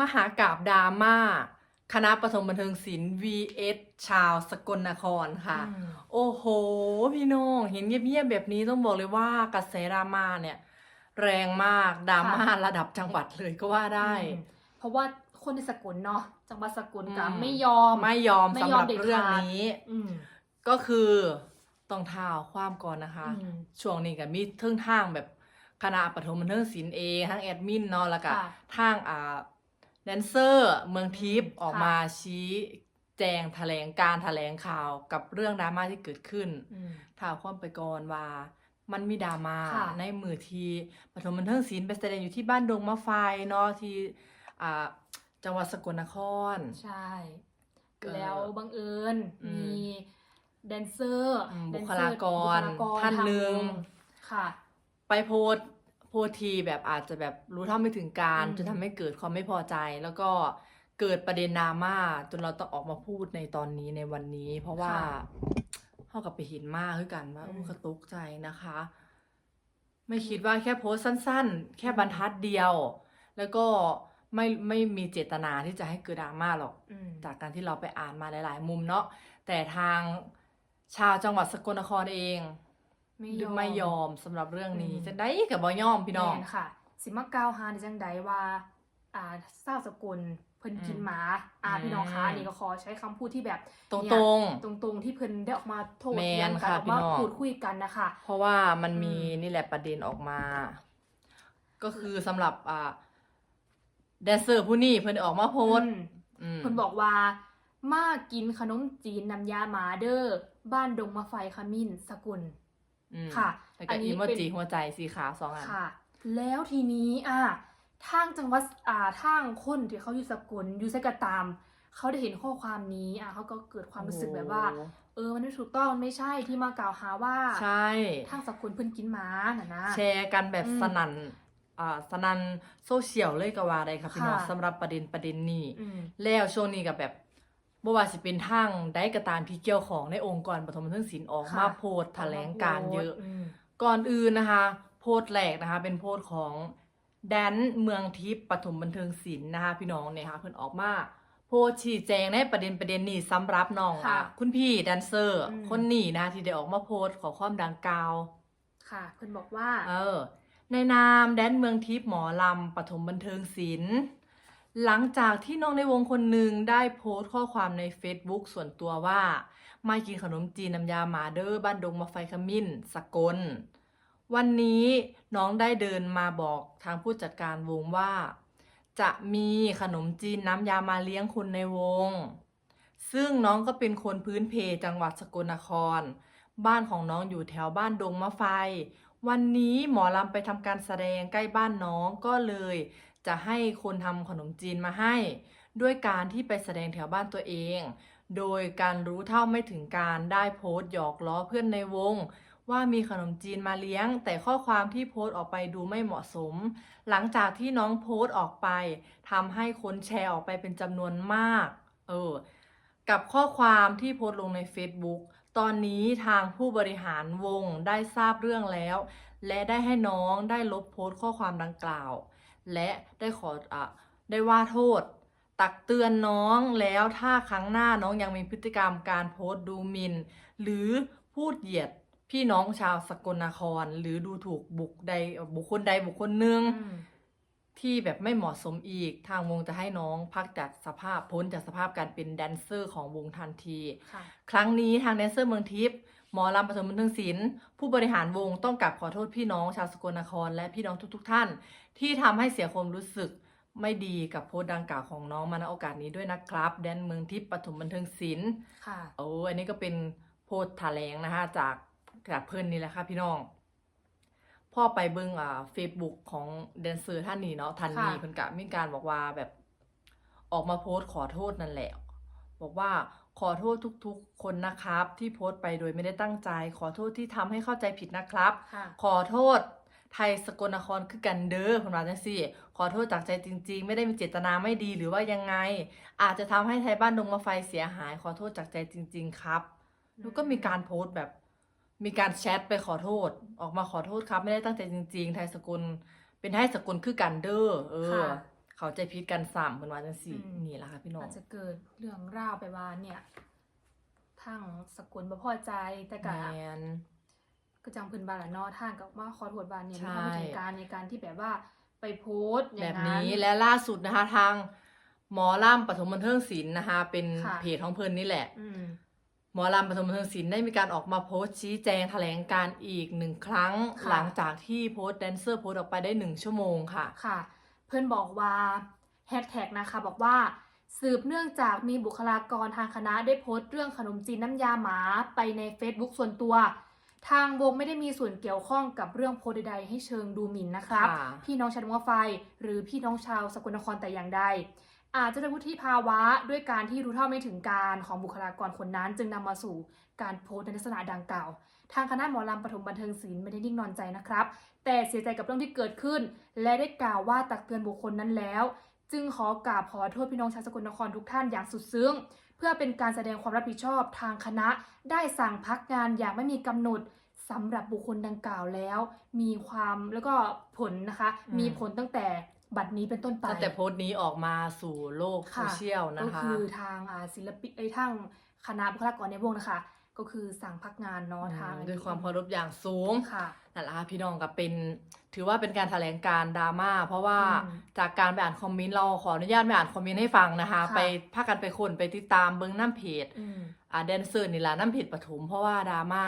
มหากาบดราม่า คณะปฐมบันเทิงศิลป์ vs ชาวสกลนครค่ะอืมโอ้โห พี่น้อง เห็นเงียบๆแบบนี้ต้องบอกเลยว่ากระแสดราม่าเนี่ย แรงมากดราม่าระดับจังหวัดเลยก็ว่าได้อืมเพราะว่าคนในสกุลเนาะจังหวัดสกุลก็อืมไม่ยอมไม่ยอมไม่สำยหอมรับเด็ดขาดเรื่องนี้อืมก็คือต้องเท้าความก่อนนะคะอืมช่วงนี้ก็มีเทิงทางแบบคณะปฐมบันเทิงศิลป์เองทั้งแอดมินเนาะแล้วก็ค่ะทางอ่า แดนเซอร์เมืองทิพย์อืมออกค่ะมาชี้แจงแถลงการแถลงข่าวกับเรื่องดราม่าที่เกิดขึ้นอืมถามความไปก่อนว่า มันมีดราม่าค่ะในมือทีปฐมบันเทิงศิลป์ไปแสดงอยู่ที่บ้านดงมะไฟเนาะที่อ่าจังหวัดสกลนคร ใช่เอ่อแล้วบังเอิญอืมมีแดนเซอร์อืมแดนบุคเซอลากรบุคลกรท่านทหนึ่งวค่ะ ไปโพสต์ โพสต์ทีแบบอาจจะแบบรู้เท่าไม่ถึงการอืม จนทำให้เกิดความไม่พอใจ แล้วก็เกิดประเด็นดราม่าจนเราต้องออกมาพูดในตอนนี้ในวันนี้ เพราะว่าเท่ากับไปเห็นมากคือกันว่าอืมอู้กระตุกใจนะคะ ไม่คิดว่าแค่โพสต์สั้น ๆ แค่บรรทัดเดียว แล้วก็ไม่ไม่มีเจตนาที่จะให้เกิดดราม่าหรอก อืม จากการที่เราไปอ่านมาหลาย ๆ มุมเนาะแต่ทางชาวจังหวัดสกลนครเอง ไม่ยอมไม่ยอมสำหรับเรื่องนี้อืมจะได้กับบ่ยอมพี่น้องแม่นค่ะ สิมากล่าวหาในจังใดว่า อ่าเศร้าวสกุลเพิ่นกินอืมหมา อ่าอืมพี่น้องคะอันนี่ก็ขอใช้คำพูดที่แบบตรงเนี่ยตรง ตรงๆที่เพิ่นได้ออกมาโทษแม่นเถียงกันค่ะออกพี่มาน้อง พูดคุยกันนะคะเพราะว่ามันมีอืม นี่แหละประเด็นออกมา ก็คือสำหรับอ่าแดนเซอร์ผู้นี้เพิ่นได้ออกมาโพสต์อืม อืมเพิ่นบอกว่า มากินขนมจีนน้ำยาหมาเด้อบ้านดงมะไฟขมิ้นสกุลอืม ค่ะแล้วอัก็นนี้อีโมเป็นจิหัวใจสีขาวสองอันค่ะ แล้วทีนี้อะทางจังหวัดอ่าทางคนที่เขาอยู่สกุลอยู่ไสกตาม เขาได้เห็นข้อความนี้อะเขาก็เกิดความรู้สึกแบบว่าโอ้เออมันไม่ถูกต้องมันไม่ใช่ที่มากล่าวหาว่าใช่ทางสกุลเพิ่นกินหมาน่ะนะแชร์กันแบบอืมสนั่นอ่าสนั่นโซเชียลเลยก็ว่าได้ค่ะพี่น้องค่ะสำหรับประเด็นประเด็นนี้อืมแล้วช่วงนี้กับแบบ บ่ว่าสิเป็นทางได้กระตามที่เกี่ยวของในองค์กรปฐมบันเทิงศิลป์ออกค่ะมาโพสต์แถลงการณ์เยอะ ม ก่อนอื่นนะคะ โพสต์แรกนะคะ เป็นโพสต์ของแดนเมืองทิพย์ปฐมบันเทิงศิลป์นะคะ พี่น้องเนี่ยค่ะเพิ่นออกมา โพสต์ชี้แจงในประเด็นประเด็นนี้สำหรับน้องค่ะอะคุณพี่แดนเซอร์ อืม คนนี้นะคะที่ได้ออกมาโพสต์ขอความดังกล่าว ค่ะเพิ่นบอกว่า เออ ในนามแดนเมืองทิพย์หมอลำปฐมบันเทิงศิลป์ หลังจากที่น้องในวงคนหนึ่งได้โพสต์ข้อความใน Facebook ส่วนตัวว่า ไมากินขนมจีนน้ำยาหมาเดอ้อบ้านดงมาไฟขมิ้น สกล วันนี้น้องได้เดินมาบอกทางผู้จัดการวงว่า จะมีขนมจีนน้ำยามาเลี้ยงคนในวง ซึ่งน้องก็เป็นคนพื้นเพจังหวัดสกลนคร บ้านของน้องอยู่แถวบ้านดงมะไฟ วันนี้หมอลำไปทำการแสดงใกล้บ้านน้องก็เลย จะให้คนทำขนมจีนมาให้ ด้วยการที่ไปแสดงแถวบ้านตัวเอง โดยการรู้เท่าไม่ถึงการได้โพสต์หยอกล้อเพื่อนในวง ว่ามีขนมจีนมาเลี้ยง แต่ข้อความที่โพสต์ออกไปดูไม่เหมาะสม หลังจากที่น้องโพสต์ออกไปทำให้คนแชร์ออกไปเป็นจำนวนมาก เออ กับข้อความที่โพสต์ลงใน Facebook ตอนนี้ทางผู้บริหารวงได้ทราบเรื่องแล้ว และได้ให้น้องได้ลบโพสต์ข้อความดังกล่าว และได้ขออะได้ว่าโทษ ตักเตือนน้องแล้วถ้าครั้งหน้าน้องยังมีพฤติกรรมการโพสต์ดูหมินหรือพูดเหยียดพี่น้องชาวสกลนคร หรือดูถูกบุคใดบุคคลใดบุคคลหนึ่งอืมที่แบบไม่เหมาะสมอีกทางวงจะให้น้องพักจากสภาพพ้นจากสภาพการเป็นแดนเซอร์ของวงทันทีค่ะครั้งนี้ทางแดนเซอร์เมืองทิพย์ หมอลำปฐมบันเทิงศิลป์ผู้บริหารวงต้องกลับขอโทษพี่น้องชาวสกลนคร และพี่น้องทุกๆท่าน ที่ทำให้เสียความรู้สึกไม่ดีกับโพสต์ดังกล่าวของน้องมาณโอกาสนี้ด้วยนะครับแดนเมืองทิพย์ปฐมบันเทิงศิลป์ค่ะโอ้อันนี้ก็เป็นโพสต์แถลงนะคะจากจากเพื่อนนี่แหละค่ะพี่น้องพ่อไปเบิ่งอ่าเฟซบุ๊กของแดนเซอร์ท่านนี้เนาะท่านนี้ค่ะเพิ่นกะมีการบอกว่าแบบออกมาโพสต์ขอโทษนั่นแหละ บอกว่า ขอโทษทุกๆ คนนะครับ ที่โพสต์ไปโดยไม่ได้ตั้งใจ ขอโทษที่ทำให้เข้าใจผิดนะครับ ค่ะ ขอโทษไทยสกลนครคือกันเด้อคุณว่าจังซี่ขอโทษจากใจจริง ๆ ไม่ได้มีเจตนาไม่ดีหรือว่ายังไง อาจจะทำให้ไทยบ้านดงมาไฟเสียหาย ขอโทษจากใจจริง ๆ ครับ แล้วก็มีการโพสต์แบบ มีการแชทไปขอโทษ ออกมาขอโทษครับ ไม่ได้ตั้งใจจริง ๆ ไทยสกุลเป็นไทยสกุลคือกันเด้อเออ ค่ะ เขาใจผิดกันซ้ำเพิ่นว่าจังซี่อืม นี่ล่ะค่ะพี่น้องอาจจะเกิดเรื่องราวไปว่าเนี่ยทางสกุลบ่พอใจแต่ก็แม่นก็จังเพิ่นบาละเนาะทางกับว่าขอโทษบานเนี่ยใช่มันทำให้ถึงการในการที่แบบว่าไปโพสต์อแบย่างบนั้น นี้และล่าสุดนะคะทางหมอล่ำปฐมบันเทิงศิลป์นะคะ เป็นค่ะ เพจของเพิ่นนี่แหละ อืม หมอลำปฐมบันเทิงศิลป์ได้มีการออกมาโพสต์ชี้แจงแถลงการอีกหนึ่งครั้ง ค่ะ หลังจากที่โพสต์แดนเซอร์โพสต์ออกไปได้หนึ่งชั่วโมงค่ะ ค่ะ เพื่อนบอกว่าแฮชแท็กนะคะบอกว่า สืบเนื่องจากมีบุคลากรทางคณะได้โพสต์เรื่องขนมจีนน้ำยาหมาไปใน Facebook ส่วนตัว ทางวงไม่ได้มีส่วนเกี่ยวข้องกับเรื่องโพสต์ใดๆให้เชิงดูหมิ่นนะครับ ค่ะ พี่น้องชาวดวงไฟ หรือพี่น้องชาวสกลนครแต่อย่างใด อาจจะด้วยวุฒิภาวะด้วยการที่รู้เท่าไม่ถึงการของบุคลากรคนนั้นจึงนำมาสู่การโพสต์ในลักษณะดังกล่าว ทางคณะหมอลำปฐมบันเทิงศิลป์ไม่ได้นิ่งนอนใจนะครับ แต่เสียใจกับเรื่องที่เกิดขึ้น และได้กล่าวว่าตักเตือนบุคคลนั้นแล้ว จึงขอกราบขอโทษพี่น้องชาวสกลนครทุกท่านอย่างสุดซึ้ง เพื่อเป็นการแสดงความรับผิดชอบทางคณะ ได้สั่งพักงานอย่างไม่มีกำหนดสำหรับบุคคลดังกล่าวแล้ว มีความแล้วก็ผลนะคะอืมมีผลตั้งแต่บัดนี้เป็นต้นไปตั้งแต่โพสต์นี้ออกมาสู่โลกโซค่ะเชียลนะก็คะคือทางอ่าศิลปินไอ้ยทางคณะบุคลากรในวงนะคะ ก็คือสั่งพักงานเนาะทางอืมด้วยความเคารพอย่างสูงค่ะ นั่นแหละค่ะพี่น้องก็เป็นถือว่าเป็นการแถลงการดราม่าเพราะว่าอืมจากการไปอ่านคอมเมนต์เราขออนุญาตไม่อ่านคอมเมนต์ให้ฟังนะคะ ค่ะ ไปพากันไปคนไปติดตามเบิ้งน้ำเพจอืมอ่าแดนเซอร์นี่แหละน้ำเพจปฐมเพราะว่าดราม่า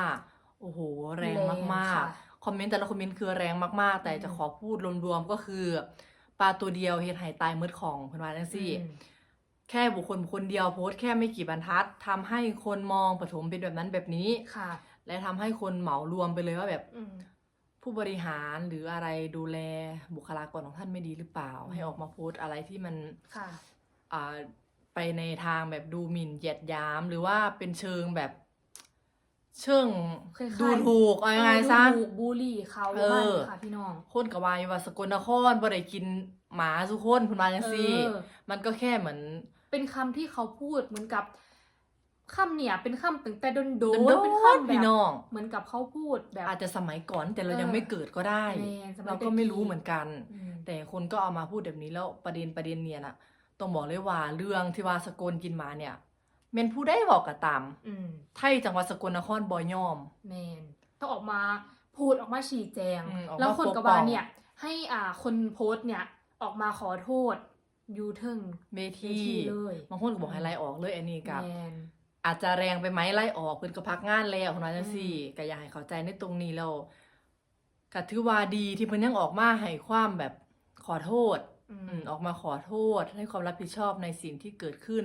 โอ้โหแรงแรงมากค่ะๆคอมเมนต์แต่ละคอมเมนต์คือแรงมาก ๆ แต่อืมจะขอพูดรวมๆก็คือปลาตัวเดียวเฮ็ดใหายตายมืดของเพิ่นว่าจังซี่ อืม แค่บุคคลบุคคลเดียวโพสต์แค่ไม่กี่บรรทัดทำให้คนมองปฐมเป็นแบบนั้นแบบนี้ ค่ะ และทำให้คนเหมารวมไปเลยว่าแบบอืม ผู้บริหารหรืออะไรดูแลบุคลากรของท่านไม่ดีหรือเปล่าอืมให้ออกมาโพสต์อะไรที่มันค่ะอ่าไปในทางแบบดูหมิ่นเหยียดหยามหรือว่าเป็นเชิงแบบ เชิงคล้ายๆ ดูถูกเอายังไงซะ ดูถูกบูลลี่เขาเออ บ้างค่ะพี่น้องคนกับวายว่าสกลนครบ่ได้กินหมาสุคนคุณมาจังซี่ เออมันก็แค่เหมือน เป็นคำที่เขาพูดเหมือนกับ คำเนี่ยเป็นคำตั้งแต่โดนโดโดนนเป็นๆคำแบพี่บน้องเหมือนกับเขาพูดแบบอาจจะสมัยก่อนแต่เราเออยังไม่เกิดก็ได้แม่นสมัยเราก็ไม่รู้เหมือนกันอืมแต่คนก็เอามาพูดแบบนี้แล้วประเด็นประเด็นเนี่ยน่ะต้องบอกเลยว่าเรื่องที่ว่าสกลกินหมาเนี่ยเมนผู้ได้บอกกะตามอืมไทยจังหวัดสกลนครบอยอมแมนต้องออกมาพูดออกมาชี้แจงอืมออกมาแล้วคนปกกับป้ว่าองเนี่ย ให้อ่าคนโพสต์เนี่ยออกมาขอโทษยูเทิงเวเวทีทีเลยบางคนก็บอกให้ไล่ออกเลยอันนี้กับแมน อาจจะแรงไปไหมไล่ออกเพิ่นก็พักงานแล้วคนนั้นจังซี่อืมก็อยากให้เข้าใจในตรงนี้แล้วก็ถือว่าดีที่เพิ่นยังออกมาให้ความแบบขอโทษ อือืมมออกมาขอโทษ ให้ความรับผิดชอบในสิ่งที่เกิดขึ้น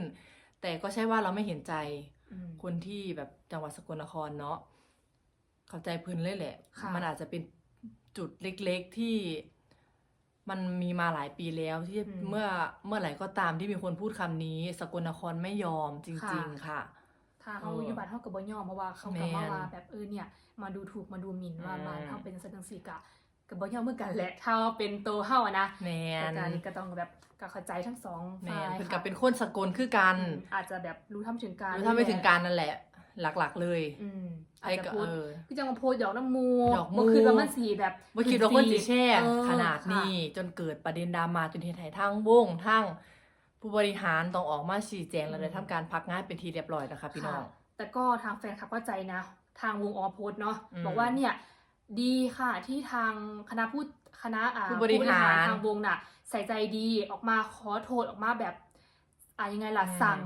แต่ก็ใช่ว่าเราไม่เห็นใจ อืม คนที่แบบจังหวัดสกลนครเนาะเข้าใจเพิ่นเลยแหละ ค่ะ มันอาจจะเป็นจุดเล็กๆที่มันมีมาหลายปีแล้วที่เมื่อเมื่อไหร่ก็ตามที่มีคนพูดคำนี้ สกลนครไม่ยอมจริง ๆ ค่ะ ถ้าเขาเออออยู่บ้านเขากับบอยอมเพราะว่าเขาแม่กับนมาว่าแบบเออเนี่ย มาดูถูกมาดูหมิ่นว่าอืมมานเขาเป็นสันติกะกับบอยอมเหมือนกันแหละถ้าเป็นโตวเฮาอะนะแมแต่นการก็ต้องแบบก็เข้าใจทั้งสองแมฝ่านยเพิ่นค่ะก็เป็นคนสกลคือกันอืมอาจจะแบบรู้เท่าถึงการรู้ถ้าไม่ถึงการนั่นแหละ หลักๆเลยอืมอาไอ้จจะก็พูดเออคือจะมาโพสต์หยอกน้ำมูหยอกมูบ่คือว่ามันสีแบบว่าคิดว่าคนสิแช่เออขนาดนี้ค่ะจนเกิดประเด็นดราม่าจนเฮ็ดให้ทั้งวงทั้ง ผู้บริหารต้องออกมาชี้แจงและได้ทำการพักงานเป็นทีเรียบร้อยนะคะพี่น้อง ค่ะแต่ก็ทางแฟนคลับเข้าใจนะ ทางวงออโพสต์เนาะอืมบอกว่าเนี่ยดีค่ะที่ทางคณะผู้คณะอ่าผู้บริหารทางวงน่ะ ใส่ใจดีออกมาขอโทษออกมาแบบอ่ายังไงล่ะอืม สั่ง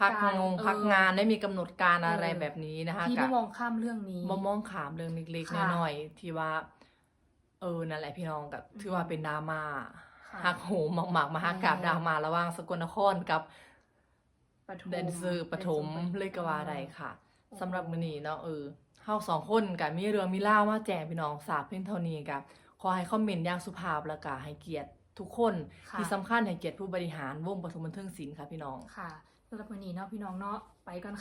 พักการงงเออ พักงานได้มีกำหนดการอะไรเออแบบนี้นะคะที่กัไม่มองข้ามเรื่องนี้ บ่มองขามเรื่องเล็กค่ะๆน้อยๆที่ว่า เออนั่นแหละพี่น้องกับอืม ถือว่าเป็นดราม่าค่ะ หักโหมหมากๆมาหักกับแม่ดราม่าระหว่างสกลนครกับปฐมแดนเซอร์ปฐมแดนซอร์เลยก็ว่าได้ค่ะโอ้โหสำหรับมื้อนี้เนาะเออเฮาสองคนกับมีเรื่องมีเล่าวมาแจ้งพี่น้องทราบเพียงเท่านี้กับขอให้คอมเมนต์อย่างสุภาพแล้วก็ให้เกียรติทุกคนค่ะ ที่สำคัญให้เกียรติผู้บริหารวงปฐมบันเทิงศิลป์ค่ะพี่น้อง ค่ะสำหรับวันนี้เนาะพี่น้องเนาะไปกันค่ะ